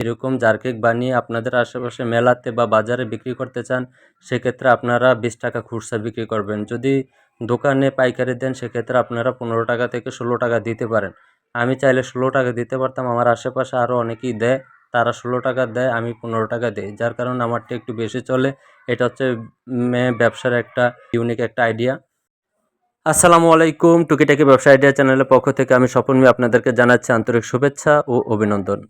এরকম jar cake বানিয়ে আপনাদের আশেপাশে মেলাতে বা বাজারে বিক্রি করতে চান, সেক্ষেত্রে আপনারা বিশ টাকা খুচরা বিক্রি করবেন। যদি দোকানে পাইকারি দেন, সেক্ষেত্রে আপনারা পনেরো টাকা থেকে ষোলো টাকা দিতে পারেন। আমি চাইলে ষোলো টাকা দিতে পারতাম, আমার আশেপাশে আরও অনেকেই দেয়, তারা ষোলো টাকা দেয়, আমি পনেরো টাকা দিই। যার কারণে আমারটা একটু বেশি চলে। এটা হচ্ছে ব্যবসার একটা ইউনিক একটা আইডিয়া আসসালামু আলাইকুম, টুকিটাকি ব্যবসা আইডিয়া চ্যানেলের পক্ষ থেকে আমি স্বপন আপনাদেরকে জানাচ্ছি আন্তরিক শুভেচ্ছা ও অভিনন্দন।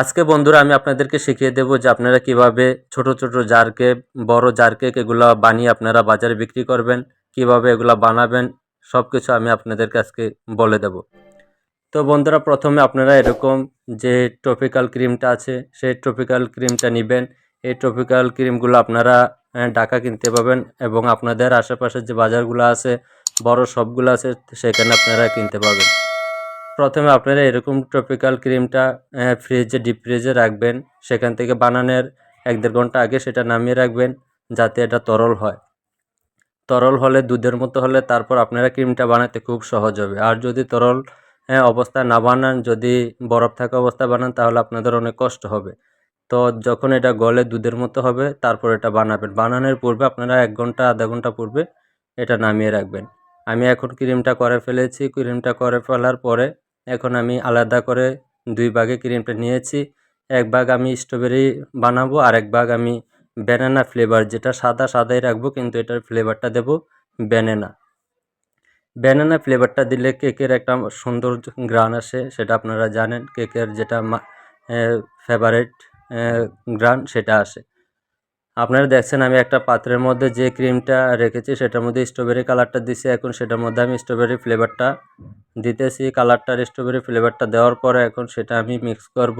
আজকে বন্ধুরা আমি আপনাদেরকে শিখিয়ে দেব যে আপনারা কীভাবে ছোট ছোট জারকে, বড় জারকে এগুলো বানিয়ে আপনারা বাজারে বিক্রি করবেন, কীভাবে এগুলো বানাবেন সব কিছু আমি আপনাদেরকে আজকে বলে দেব। তো বন্ধুরা, প্রথমে আপনারা এরকম যে ট্রপিক্যাল ক্রিমটা আছে, সেই ট্রপিক্যাল ক্রিমটা নেবেন। এই ট্রপিক্যাল ক্রিমগুলো আপনারা ঢাকা কিনতে পাবেন এবং আপনাদের আশেপাশের যে বাজারগুলো আছে, বড় শপগুলো আছে, সেখানে আপনারা কিনতে পাবেন প্রথমে আপনারা এরকম ট্রপিক্যাল ক্রিমটা ফ্রিজে ডিপ ফ্রিজে রাখবেন। সেখান থেকে বানানোর এক দেড় ঘণ্টা আগে সেটা নামিয়ে রাখবেন, যাতে এটা তরল হয়। তরল হলে, দুধের মতো হলে তারপর আপনারা ক্রিমটা বানাতে খুব সহজ হবে। আর যদি তরল অবস্থা না বানান, যদি বরফ থাকা অবস্থা বানান, তাহলে আপনাদের অনেক কষ্ট হবে। তো যখন এটা গলে দুধের মতো হবে, তারপর এটা বানাবেন। বানানোর পূর্বে আপনারা এক ঘণ্টা, আধা ঘণ্টা পূর্বে এটা নামিয়ে রাখবেন। আমি এখন ক্রিমটা করে ফেলেছি। ক্রিমটা করে ফেলার পরে এখন আমি আলাদা করে দুই ভাগে ক্রিমটা নিয়েছি। এক ভাগ আমি স্ট্রবেরি বানাবো, আর এক ভাগ আমি ব্যানানা ফ্লেভার যেটা সাদা সাদাই রাখব, কিন্তু এটার ফ্লেভারটা দেব ব্যানানা ব্যানানা ফ্লেভারটা দিলে কেকের একটা সুন্দর গ্রান আসে, সেটা আপনারা জানেন কেকের যেটা ফেভারেট গ্রান সেটা আসে। আপনারা দেখছেন আমি একটা পাত্রের মধ্যে যে ক্রিমটা রেখেছি সেটার মধ্যে স্ট্রবেরি কালারটা দিছি। এখন সেটার মধ্যে আমি স্ট্রবেরি ফ্লেভারটা দিতেছি। কালারটার স্ট্রবেরি ফ্লেভারটা দেওয়ার পরে এখন সেটা আমি মিক্স করব।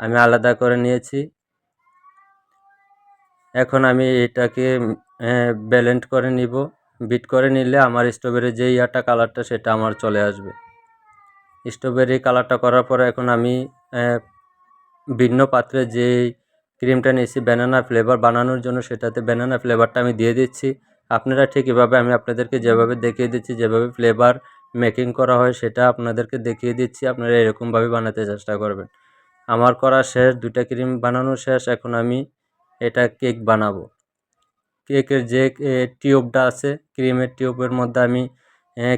আমি আলাদা করে নিয়েছি। এখন আমি এটাকে ব্যালেন্ট করে নিব। বিট করে নিলে আমার স্ট্রবেরি যে ইয়াটা কালারটা সেটা আমার চলে আসবে। স্ট্রবেরি কালারটা করার পরে এখন আমি ভিন্ন পাত্রে যেই ক্রিমটা নিয়েছি ব্যানানা ফ্লেভার বানানোর জন্য সেটাতে ব্যানানা ফ্লেভারটা আমি দিয়ে দিচ্ছি। আপনারা ঠিক এভাবে আমি আপনাদেরকে যেভাবে দেখিয়ে দিচ্ছি, যেভাবে ফ্লেভার মেকিং করা হয় সেটা আপনাদেরকে দেখিয়ে দিচ্ছি, আপনারা এরকমভাবে বানাতে চেষ্টা করবেন। আমার করা শেষ দুটা ক্রিম বানানো শেষ, এখন আমি এটা কেক বানাবো। কেকের যে টিউবটা আছে ক্রিমের টিউবের মধ্যে আমি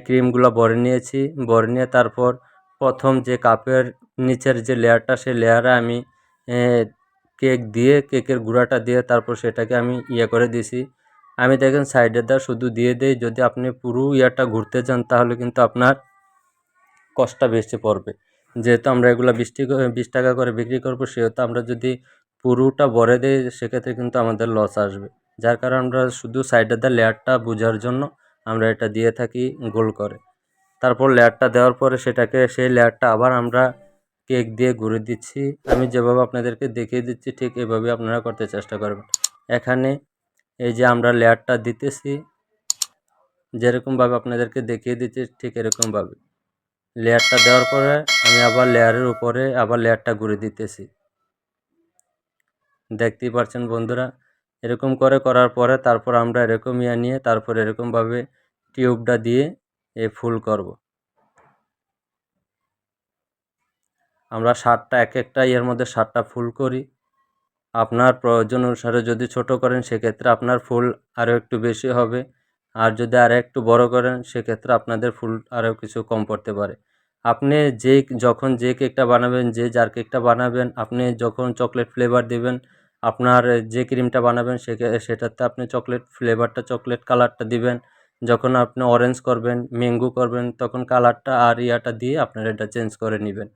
ক্রিমগুলো ভরে নিয়েছি, ভরে নিয়ে তারপর প্রথম যে কাপের নিচের যে লেয়ারটা সেই লেয়ারে আমি কেক দিয়ে, কেকের গুঁড়াটা দিয়ে তারপর সেটাকে আমি ইয়ে করে দিছি। আমি দেখেন সাইডের দা শুধু দিয়ে দেই, যদি আপনি পুরো ইয়ারটা ঘুরতে চান তাহলে কিন্তু আপনার কষ্টটা বেশি পড়বে। যেহেতু আমরা এগুলো বিশ বিশ টাকা করে বিক্রি করব, সেহেতু আমরা যদি পুরোটা ভরে দিই, সেক্ষেত্রে কিন্তু আমাদের লস আসবে। যার কারণে আমরা শুধু সাইডের দা লেয়ারটা বোঝার জন্য আমরা এটা দিয়ে থাকি গোল করে। তারপর লেয়ারটা দেওয়ার পরে সেটাকে, সেই লেয়ারটা আবার আমরা কেক দিয়ে ঘুরে দিচ্ছি। আমি যেভাবে আপনাদেরকে দেখিয়ে দিচ্ছি, ঠিক এভাবে আপনারা করতে চেষ্টা করবেন। এখানে এই যে আমরা লেয়ারটা দিতেছি, যেরকমভাবে আপনাদেরকে দেখিয়ে দিচ্ছি, ঠিক এরকমভাবে। লেয়ারটা দেওয়ার পরে আমি আবার লেয়ারের উপরে আবার লেয়ারটা ঘুরে দিতেছি। দেখতেই পাচ্ছেন বন্ধুরা, এরকম করে করার পরে তারপর আমরা এরকম ইয়া নিয়ে তারপর এরকমভাবে টিউবটা দিয়ে এ ফুল করব। আমরা সাতটা এক একটা ইয়ের মধ্যে সাতটা ফুল করি। আপনার প্রয়োজন অনুসারে যদি ছোট করেন, সেক্ষেত্রে আপনার ফুল আরও একটু বেশি হবে। আর যদি আর একটু বড় করেন, সেক্ষেত্রে আপনাদের ফুল আরও কিছু কম পড়তে পারে। আপনি যে যখন যে কেকটা বানাবেন, যে যার কেকটা বানাবেন, আপনি যখন চকলেট ফ্লেভার দিবেন, আপনার যে ক্রিমটা বানাবেন সে সেটাতে আপনি চকলেট ফ্লেভারটা, চকলেট কালারটা দিবেন। যখন আপনি অরেঞ্জ করবেন, ম্যাঙ্গো করবেন, তখন কালারটা আর ইয়াটা দিয়ে আপনারা এটা চেঞ্জ করে নেবেন।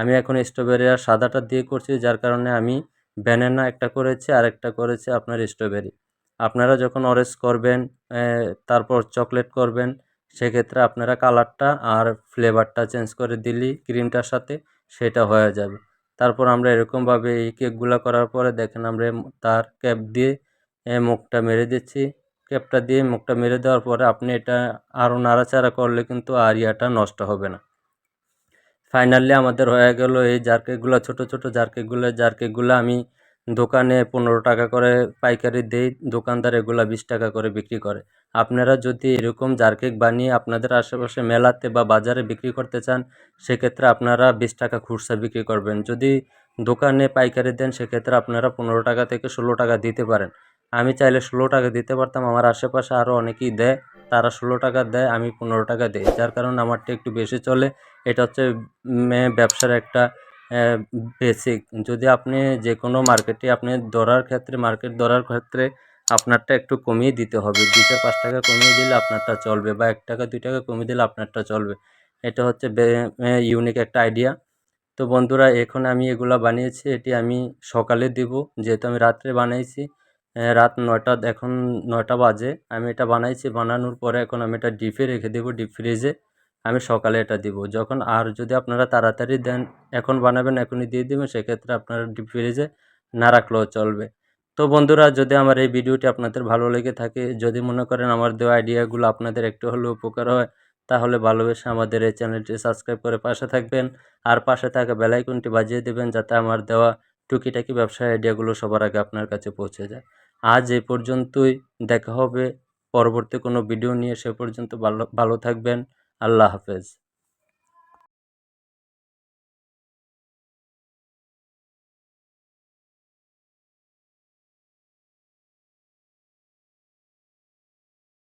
আমি এখন স্ট্রবেরি আর সাদাটা দিয়ে করছি, যার কারণে আমি ব্যানানা একটা করেছি আর একটা করেছি আপনার স্ট্রবেরি। আপনারা যখন অরেঞ্জ করবেন তারপর চকলেট করবেন, সেক্ষেত্রে আপনারা কালারটা আর ফ্লেভারটা চেঞ্জ করে দিলেই ক্রিমটার সাথে, সেটা হয়ে যাবে। তারপর আমরা এরকমভাবে এই কেকগুলো করার পরে দেখেন আমরা তার ক্যাপ দিয়ে মুখটা মেরে দিচ্ছি। ক্যাপটা দিয়ে মুখটা মেরে দেওয়ার পরে আপনি এটা আরও নাড়াচাড়া করলে কিন্তু আর ইয়াটা নষ্ট হবে না। ফাইনালি আমাদের হয়ে গেল এই জারকেকগুলো, ছোট ছোট জারকেকগুলো। জারকেকগুলো আমি দোকানে পনেরো টাকা করে পাইকারি দেই, দোকানদার এগুলো বিশ টাকা করে বিক্রি করে। আপনারা যদি এরকম জারকেক বানিয়ে আপনাদের আশেপাশে মেলাতে বা বাজারে বিক্রি করতে চান, সেক্ষেত্রে আপনারা বিশ টাকা খুচরা বিক্রি করবেন। যদি দোকানে পাইকারি দেন, সেক্ষেত্রে আপনারা পনেরো টাকা থেকে ষোলো টাকা দিতে পারেন। আমি চাইলে ষোলো টাকা দিতে পারতাম, আমার আশেপাশে আরও অনেকেই দেয়, তারা ষোলো টাকা দেয়, আমি পনেরো টাকা দিই। যার কারণে আমারটা একটু বেশি চলে। এটা হচ্ছে ব্যবসার একটা বেসিক যদি আপনি যে কোনো মার্কেটে আপনি ধরার ক্ষেত্রে মার্কেট ধরার ক্ষেত্রে আপনারটা একটু কমিয়ে দিতে হবে। দুই চার, পাঁচ টাকা কমিয়ে দিলে আপনারটা চলবে বা এক টাকা, দুই টাকা কমিয়ে দিলে আপনারটা চলবে। এটা হচ্ছে ইউনিক একটা আইডিয়া তো বন্ধুরা, এখন আমি এগুলো বানিয়েছি, এটি আমি সকালে দিব, যেহেতু আমি রাত্রে বানাইছি। রাত নয়টা, এখন নয়টা বাজে। আমি এটা বানাইছি, বানানোর পরে এখন আমি এটা ডিপে রেখে দেবো ডিপ ফ্রিজে আমি সকালে এটা দিব। যখন আর যদি আপনারা তাড়াতাড়ি দেন, এখন বানাবেন, এখনই দিয়ে দেবেন, সেক্ষেত্রে আপনারা ডিপ ফ্রিজে না রাখলেও চলবে। তো বন্ধুরা, যদি আমার এই ভিডিওটি আপনাদের ভালো লেগে থাকে, যদি মনে করেন আমার দেওয়া আইডিয়াগুলো আপনাদের একটু হলেও উপকার হয়, তাহলে ভালোবেসে আমাদের এই চ্যানেলটি সাবস্ক্রাইব করে পাশে থাকবেন। আর পাশে থাকা বেলাইকনটি বাজিয়ে দেবেন, যাতে আমার দেওয়া টুকিটাকি ব্যবসায় আইডিয়াগুলো সবার আগে আপনার কাছে পৌঁছে যায়। আজ এ পর্যন্তই। দেখা হবে পরবর্তী কোনো ভিডিও নিয়ে। সে পর্যন্ত ভালো ভালো থাকবেন। আল্লাহ হাফেজ।